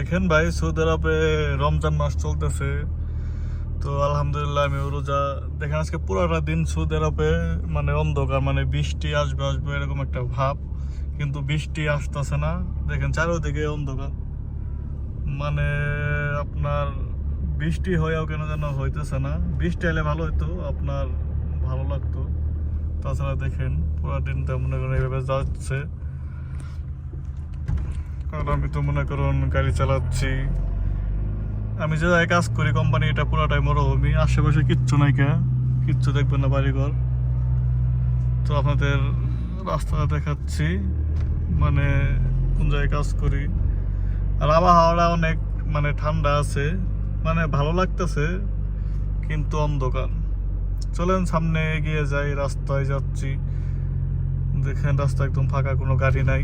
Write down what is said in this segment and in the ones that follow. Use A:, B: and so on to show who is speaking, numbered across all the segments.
A: দেখেন ভাই, সৌদি আরবে রমজান মাস চলতেছে। তো আলহামদুলিল্লাহ আমি রোজা দেখেন আজকে পুরোটা দিন সৌদি আরবে মানে অন্ধকার মানে বৃষ্টি আসবে আসবে এরকম একটা ভাব। কিন্তু বৃষ্টি আসতেছে না। দেখেন চারিদিকে অন্ধকার। মানে আপনার বৃষ্টি হয়েও কেন যেন হইতেছে না। বৃষ্টি এলে ভালো হইতো, আপনার ভালো লাগতো। তাছাড়া দেখেন পুরো দিনটা মনে করেন এইভাবে যাচ্ছে। আর আমি তো মনে করুন গাড়ি চালাচ্ছি। আমি যে জায়গায় কাজ করি কোম্পানি এটা পুরোটাই মরুভূমি আশেপাশে কিচ্ছু নাই কে, কিচ্ছু দেখবেন না বাড়িঘর। তো আপনাদের রাস্তাটা দেখাচ্ছি মানে কোন জায়গায় কাজ করি। আর আবহাওয়াটা অনেক মানে ঠান্ডা আছে মানে ভালো লাগতেছে, কিন্তু অন্ধকার। চলেন সামনে এগিয়ে যাই, রাস্তায় যাচ্ছি। দেখেন রাস্তা একদম ফাঁকা, কোনো গাড়ি নাই।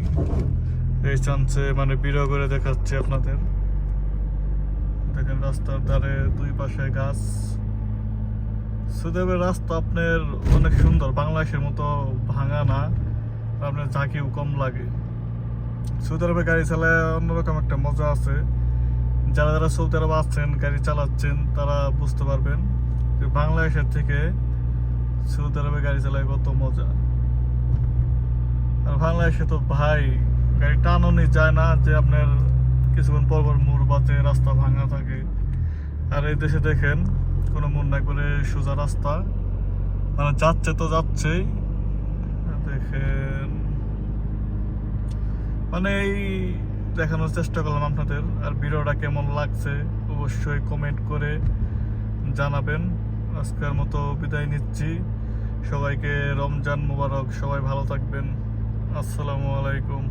A: এই চান্সে মানে ভিডিও করে দেখাচ্ছি আপনাদের। দেখেন রাস্তার ধারে দুই পাশে গাছ। সুদেবের রাস্তা আপনার অনেক সুন্দর, বাংলাদেশের মতো ভাঙা না আপনার ঝাঁকিও কম লাগে। সৌদি আরবে গাড়ি চালায় অন্যরকম একটা মজা আছে। যারা যারা সৌদি আরব আছেন গাড়ি চালাচ্ছেন, তারা বুঝতে পারবেন যে বাংলাদেশের থেকে সৌদি আরবে গাড়ি চালায় কত মজা। আর বাংলাদেশে তো ভাই গাড়ি টানানো যায় না যে আপনার কিছুক্ষণ পর পর মোড় বাজে রাস্তা ভাঙা থাকে। আর এই দেশে দেখেন, কোনো মোড় না করে সোজা রাস্তা। মানে যাচ্ছে তো যাচ্ছেই। দেখেন মানে এই দেখানোর চেষ্টা করলাম আপনাদের। আর ভিডিওটা কেমন লাগছে অবশ্যই কমেন্ট করে জানাবেন। আজকের মতো বিদায় নিচ্ছি। সবাইকে রমজান মুবারক, সবাই ভালো থাকবেন। আসসালামু আলাইকুম।